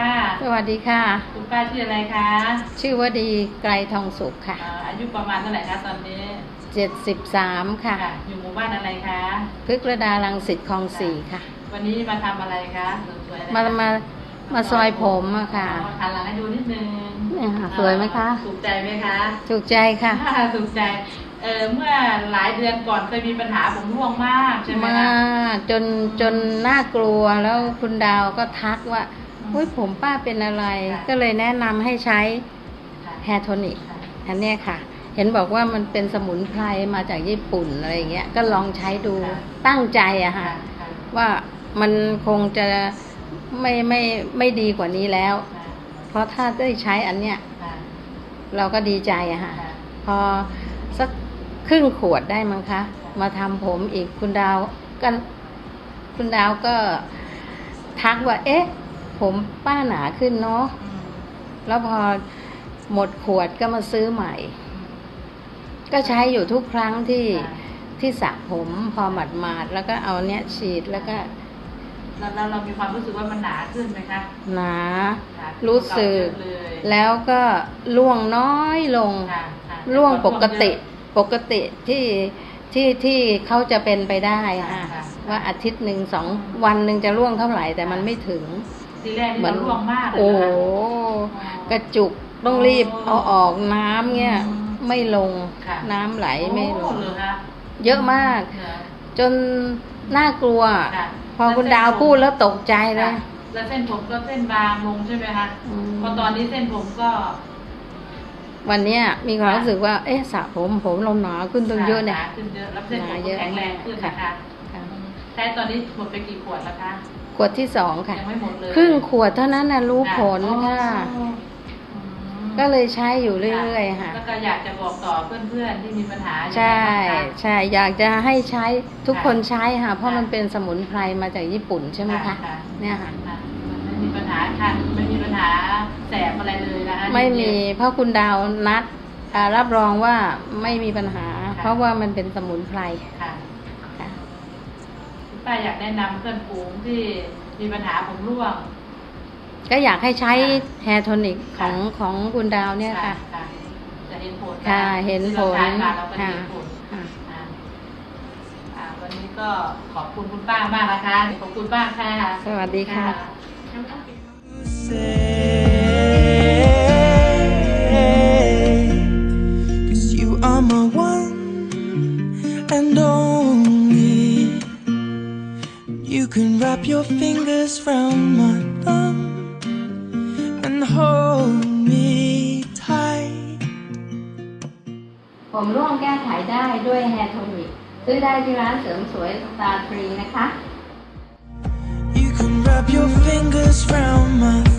ดีค่ะ สวัสดีค่ะ คุณป้าชื่ออะไรคะ ชื่อว่าดีไกรทองสุขค่ะอ่าอายุประมาณเท่าไหร่คะตอนนี้73ค่ะ อยู่หมู่บ้านอะไรคะพฤกษดาลังสิตคลองสี่ค่ะ วันนี้มาทำอะไรคะสวยๆอะไรมามามาซอยผมอะค่ะอ๋อหันหลังให้ดูนิดนึงเนี่ยค่ะสวยไหมคะ ถูกใจไหมคะ ถูกใจค่ะ ถูกใจ เออเมื่อหลายเดือนก่อนเคยมีปัญหาผมร่วงมากใช่ไหมมาคะจนจนน่ากลัวแล้วคุณดาวก็ทักว่า อืมอุ้ยผมป้าเป็นอะไรค่ะก็เลยแนะนำให้ใช้ค่ะแฮร์โทนิกค่ะอันเนี้ยค่ะ เห็นบอกว่ามันเป็นสมุนไพรมาจากญี่ปุ่นอะไรอย่างเงี้ย ก็ลองใช้ดูค่ะตั้งใจอะค่ะค่ะค่ะ ว่ามันคงจะไม่ไม่ไม่ดีกว่านี้แล้วค่ะเพราะถ้าได้ใช้อันเนี้ยค่ะเราก็ดีใจอะค่ะค่ะ พอสักครึ่งขวดได้มั้งคะ มาทำผมอีกคุณดาวก็คุณดาวก็ทักว่า เอ๊ะ ผมป้าหนาขึ้นเนาะอืมแล้วพอหมดขวดก็มาซื้อใหม่ ก็ใช้อยู่ทุกครั้งที่ค่ะที่สระผมพอหมาดมาดๆแล้วก็เอาเนี้ยฉีดแล้วก็แล้วแล้วเรามีความรู้สึกว่ามันหนาขึ้นไหมคะหนาหนาขึ้นรู้สึกเยอะเลยแล้วก็ล่วงน้อยลงค่ะค่ะล่วงปกติเยอะปกติที่ที่ที่เขาจะเป็นไปได้ค่ะค่ะค่ะว่าอาทิตย์หนึ่งสองวันหนึ่งจะล่วงเท่าไหร่แต่มันไม่ถึง ทีแรกนี่เราร่วงมากเลยโอ้นะคะโหกระจุกต้องรีบเอาออกน้ำเนี่ยอืมไม่ลงค่ะน้ำไหลไม่ลโอ้ง เหรอคะเยอะมาก เหรอจนน่ากลัว ค่ะพอคุณดาวพูดแล้วตกใจเลค่ะยแล้วเส้นผมก็เส้นบางลงใช่ไหมคะอืมพอตอนนี้เส้นผมก็ วันเนี้ยมีความรู้สึกว่า เอ๊ะสระผมผมเราหนาขึ้นตั้งเยอะเนี่ย หาขึ้นเยอะแล้วเส้นผมหนาก็เยอะแข็งแรงขึ้นนะคะค่ะ อืมใช้ตอนนี้หมดไปกี่ขวดแล้วคะ ขวดที่สองค่ะ ยังไม่หมดเลยครึ่งขวดเท่านั้นนะรู้ผลค่ะ อ๋ออืมก็เลยใช้อยู่เรื่อยๆค่ะ แล้วก็อยากจะบอกต่อเพื่อนๆที่มีปัญหาอยู่ใช่นะคะใช่อยากจะให้ใช้ทุกค่ะคนใช้ค่ะ เพราะค่ะ มันเป็นสมุนไพรมาจากญี่ปุ่นใช่ไหมคะเนี่ยค่ะไม่มีปัญหาคันไม่มีปัญหาแสบอะไรเลยนะคะไม่มีเพราะคุณดาวนัดอ่ารับรองว่าไม่มีปัญหา เพราะว่ามันเป็นสมุนไพร ค่ะค่ะคุณ ป้าอยากแนะนำเพื่อนฝูงที่มีปัญหาผมร่วง ก็อยากให้ใช้ค่ะแฮร์โทนิกของของคุณดาวเนี่ยค่ะค่ะจะเห็นผลค่ะเห็นผลที่เราใช้มาเราก็เห็นผลค่ะ อ่าอ่าวันนี้ก็ขอบคุณคุณป้ามากนะคะ ขอบคุณป้าค่ะ สวัสดีค่ะ say Cause you are my one and only can wrap your fingers round my thumb And hold me tight ผมร่วงแก้ไขได้ด้วยแฮร์โทนิกซื้อได้ที่ร้านเสริมสวยสตาร์ทรีนะคะ You can wrap your fingers round my